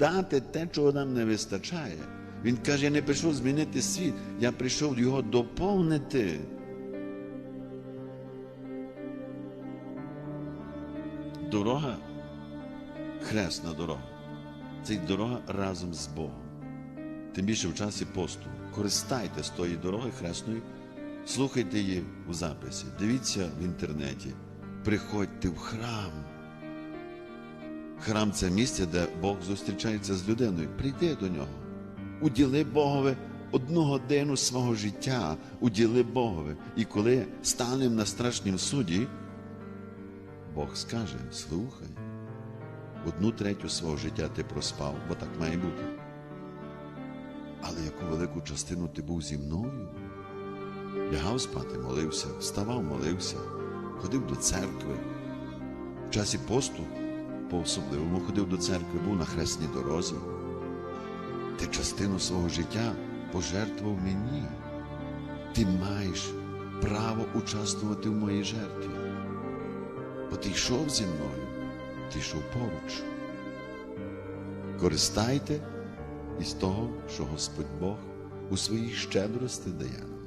дати те, чого нам не вистачає. Він каже: я не прийшов змінити світ, я прийшов його доповнити. Дорога, хресна дорога. Це дорога разом з Богом. Тим більше в часі посту. Користайтесь тої дороги хресної, слухайте її у записі, дивіться в інтернеті, приходьте в храм. Храм це місце, де Бог зустрічається з людиною. Прийди до нього. Уділи Богові одну годину свого життя, уділи Богові. І коли станемо на страшнім суді, Бог скаже: слухай, одну третю свого життя ти проспав, бо так має бути. Але яку велику частину ти був зі мною? Лягав спати, молився, вставав, молився, ходив до церкви. В часі посту по-особливому ходив до церкви, був на хресній дорозі. Ти частину свого життя пожертвував мені. Ти маєш право участвувати в моїй жертві. Бо ти йшов зі мною, ти йшов поруч. Користайте із того, що Господь Бог у своїй щедрості дає.